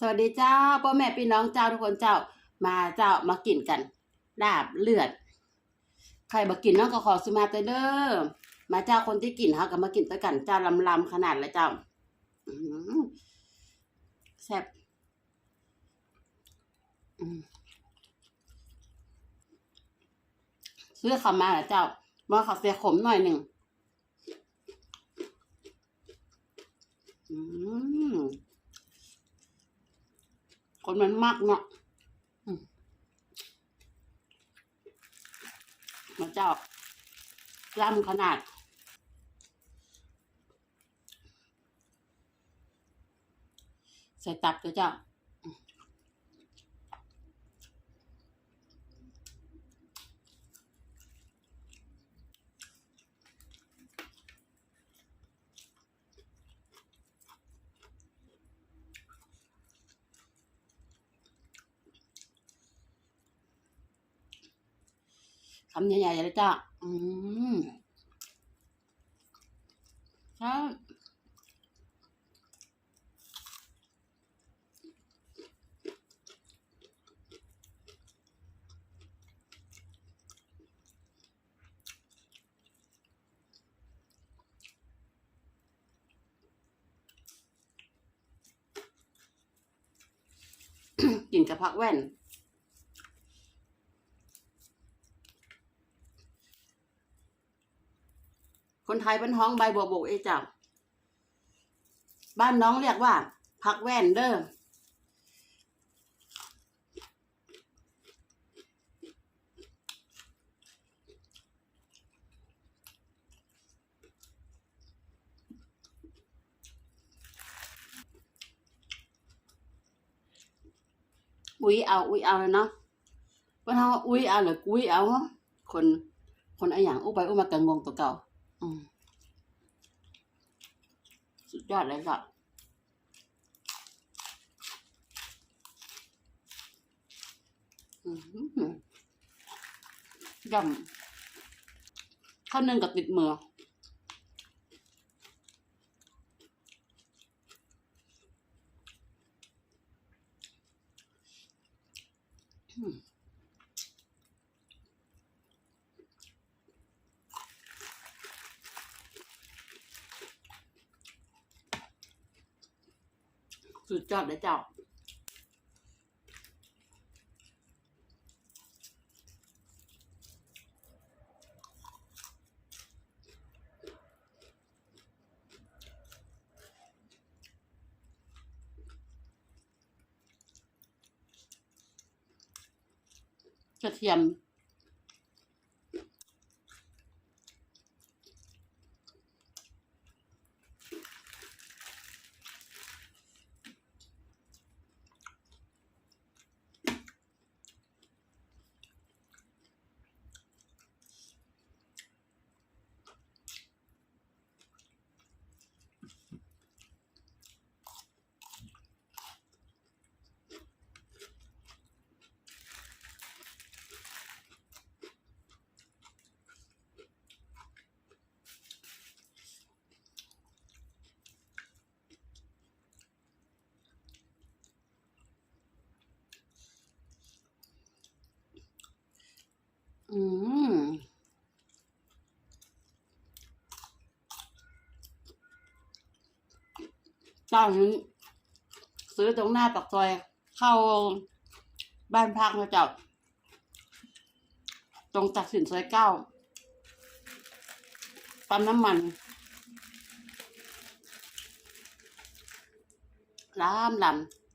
สวัสดีเจ้าพ่อแม่พี่น้องเจ้าทุกคนเจ้ามาเจ้ามากินกันลาบเลือดใครมากินน้องก็ขอสุมาเตอเด้อมาเจ้าคนที่กินเขาก็มากินด้วกันเจ้าลำลำขนาดเลยเจ้าแซ่บซื้อเขามาเหรอเจ้ามาเขาเสียขมหน่อยหนึ่งอืม คนมันมากเนาะอืมมันเจ้าล่ำขนาด ใส่ตับเจ้า คำใหญ่ๆเลยจ้าอืมใช่กินกับผักแว่น คนไทยเป็นท้องใบบัวบกเอยจ้ะบ้านน้องเรียกว่า ผักแว่นเด้ออุ้ยเอาอุ้ยเอาเลยเนาะว่าเขาอุ้ยเอาหรือกุ้ยเอาเนคน คนอะอย่างอุ้ไปอุ้มมากันงงตัวเก่า สุดยอดเลยค่ะอืมยำข้าวนึ่งกับติดมืออืม สุดยอดเลยเจ้ากระเทียม อืม เจ้านี้ซื้อตรงหน้าปากซอยเข้าบ้านพักนะจ๊ะตรงตักสินซอยเก้าปั๊มน้ำมันล้ามลำ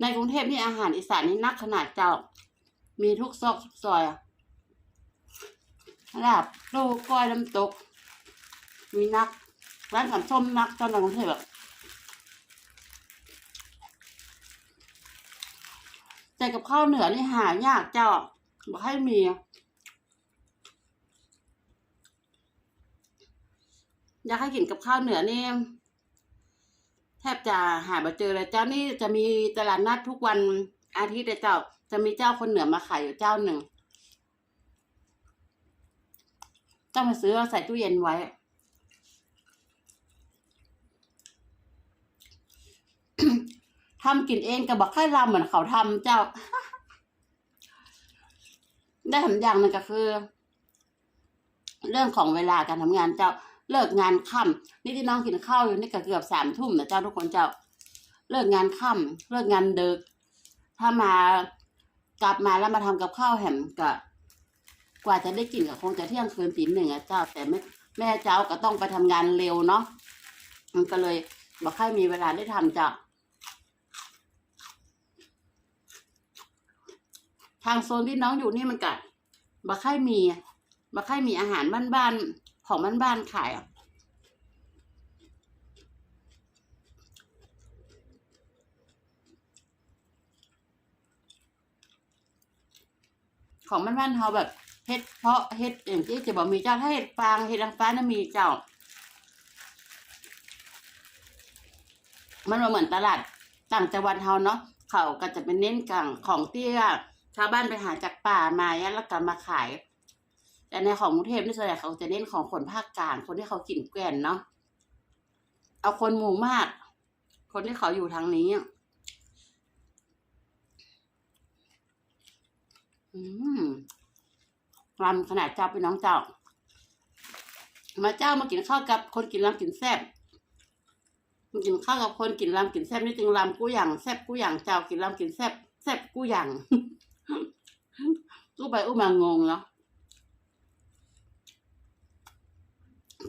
ในกรุงเทพนี่อาหารอีสานนี่นักขนาดเจ้า มีทุกซอกทุกซอยลาบโลก้อยน้ำตก มีนัก ร้านขนมส้มนักตอนในกรุงเทพแบบใจแต่กับข้าวเหนือนี่หายากเจ้า บอกให้มีอยากให้กินกับข้าวเหนือนี่ ทบจะหามาเจอเลยเจ้านี่จะมีตลาดนัดทุกวันอาทิตย์เลยเจ้า จะมีเจ้าคนเหนือมาขายอยู่เจ้าหนึ่งต้องมาซื้อเอาใส่ตู้เย็นไว้ทำกินเองกับบักไข่ลำเหมือนเขาทำเจ้า ได้ทำอย่างหนึ่งก็คือ เรื่องของเวลาการทำงานเจ้า เลิกงานค่ำนี่ที่น้องกินข้าวอยู่นี่ก็เกือบสามทุ่มนะเจ้าทุกคนเจ้า เลิกงานค่ำเลิกงานดึก ถ้ามากลับมาแล้วมาทำกับข้าวแหมก็กว่าจะได้กินก็คงจะเที่ยงคืนตีหนึ่งอะเจ้า แต่ไม่แม่เจ้าก็ต้องไปทำงานเร็วเนาะมันก็เลยบอกให้มีเวลาได้ทำเจ้าทางโซนที่น้องอยู่นี่มันกัดบักไข่มีบักไข่มีอาหารบ้านๆ ของบ้านๆขายอะของบ้านๆเขาแบบเฮ็ดเพาะเฮ็ดอย่างที่จะบอกมีเจ้าถ้าเฮ็ดฟางเฮ็ดนางฟ้านะมีเจ้า มันมาเหมือนตลาดต่างจังหวัดเฮาเนาะเขาก็จะเป็นเน้นกังของเตี้ยชาวบ้านไปหาจากป่ามาแล้วก็มาขาย แต่ในของกรุงเทพนี่ส่วนใหญ่เขาจะเน้นของคนภาคกลาง คนที่เขากินแกล้นเนาะเอาคนหมู่มาก คนที่เขาอยู่ทางนี้อืมรำขนาดเจ้าเป็นน้องเจ้า มาเจ้ามากินข้าวกับคนกินรำกินแซ่บมากินข้าวกับคนกินรำกินแซ่บนี่จึงรำกู้อย่างแซ่บกู้อย่างเจ้ากินรำกินแซ่บแซ่บกู้อย่างกู้ไปอู้มางงเนาะ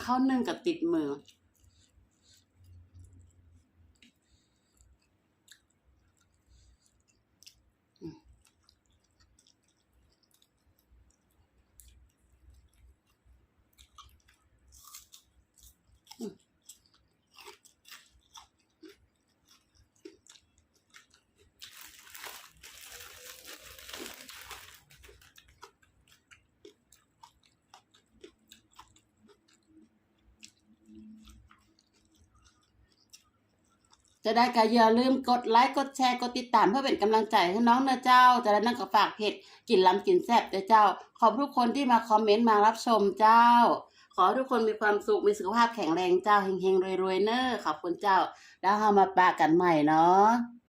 ข้าวนึ่งกับติดมือ จะได้ก็อย่าลืมกดไลค์กดแชร์กดติดตามเพื่อเป็นกำลังใจให้น้องนะเจ้า จะได้นั่งกับฝากเพจกินล้ำกินแซ่บเด้อเจ้า ขอบทุกคนที่มาคอมเมนต์มารับชมเจ้า ขอทุกคนมีความสุขมีสุขภาพแข็งแรงเจ้าเฮงๆรวยๆเนอ้อขอบคุณเจ้า แล้วเรามาปากันใหม่เนาะ